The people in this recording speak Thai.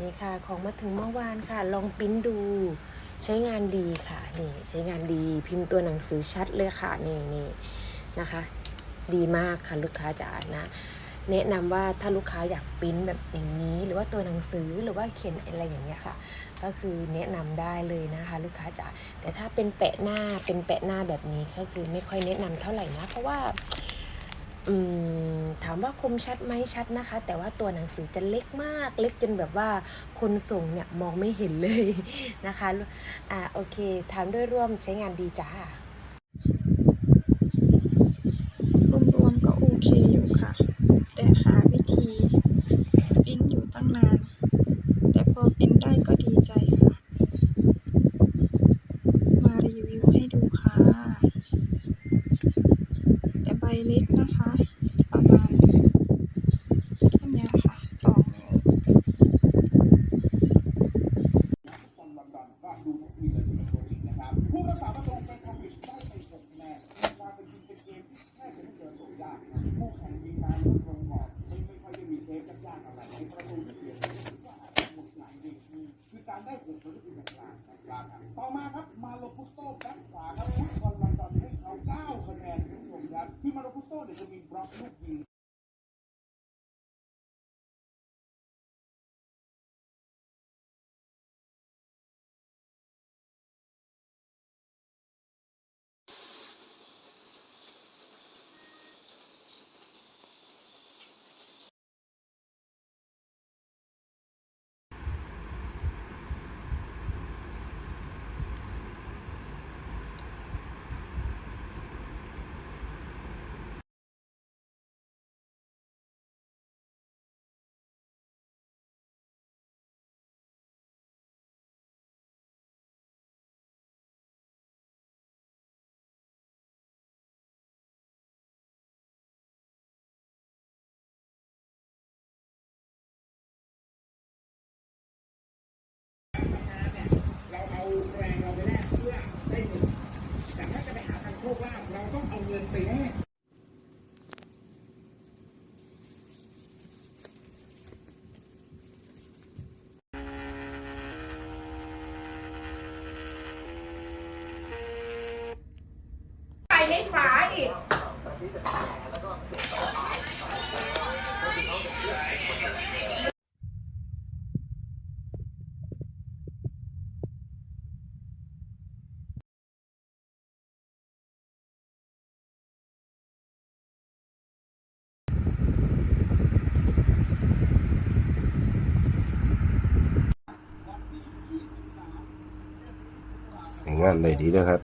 นี่ค่ะ ของมาถึงเมื่อวานค่ะ ลองปิ้นดู ใช้งานดีค่ะ นี่ ใช้งานดีพิมพ์ตัวหนังสือชัดเลยค่ะ นี่นี่นะคะ ดีมากค่ะลูกค้าจ๋านะแนะนำว่าถ้าลูกค้าอยากปิ้นแบบอย่างนี้ หรือว่าตัวหนังสือหรือว่าเขียนอะไรอย่างเงี้ยค่ะ ก็คือแนะนำได้เลยนะคะ ลูกค้าจ๋าแต่ถ้าเป็นแปะหน้าเป็นแปะหน้าแบบนี้ก็คือไม่ค่อยแนะนำเท่าไหร่นะ เพราะว่า ถามว่าคมชัดไหมชัดนะคะ แต่ว่าตัวหนังสือจะเล็กมากเล็กจนแบบว่าคนส่งเนี่ยมองไม่เห็นเลยนะคะอ่าโอเคถามด้วยร่วมใช้งานดีจ้ารวมๆก็โอเคอยู่ค่ะ แต่หาวิธีปิ้นอยู่ตั้งนาน แต่พอปิ้นได้ก็ดีใจค่ะ มารีวิวให้ดูค่ะ แต่ใบเล็กนะคะมาณแค่เนี้ยค่ะสองนิ้ว บอลล อนดอนก็ดูทั้งทีมเลยสิบตัวจริงนะครับ ผู้รักษาประตูเป็นคอมบิชได้ไปหกคะแนนในความเป็นจริงเป็นเกมที่แทบจะไม่เจอโจทย์ยากครับคู่แข่งยิงมาลูกลงหอกไม่ไม่ค่อยได้มีเซฟยากๆอะไรในประตูที่เสียก็อาจจะหมดสนามจริงคือการได้ผลผลิตเป็นกลางนะครับต่อมาครับมาโลกุสโตแบ็คขวาครับฟุตบอลลอนดอนให้เขา9คะแนนคุณผู้ชมครับคือมาโลกุสโตเนี่ยจะมีบล็อกลูกยิง เราเอาแรงเราไปแลกเพื่อได้เงินแต่ถ้าจะไปหาทางโชคลาภเรา กินไปแลกไปให้ฟ้า อย่างงั้นเลยดีนะครับ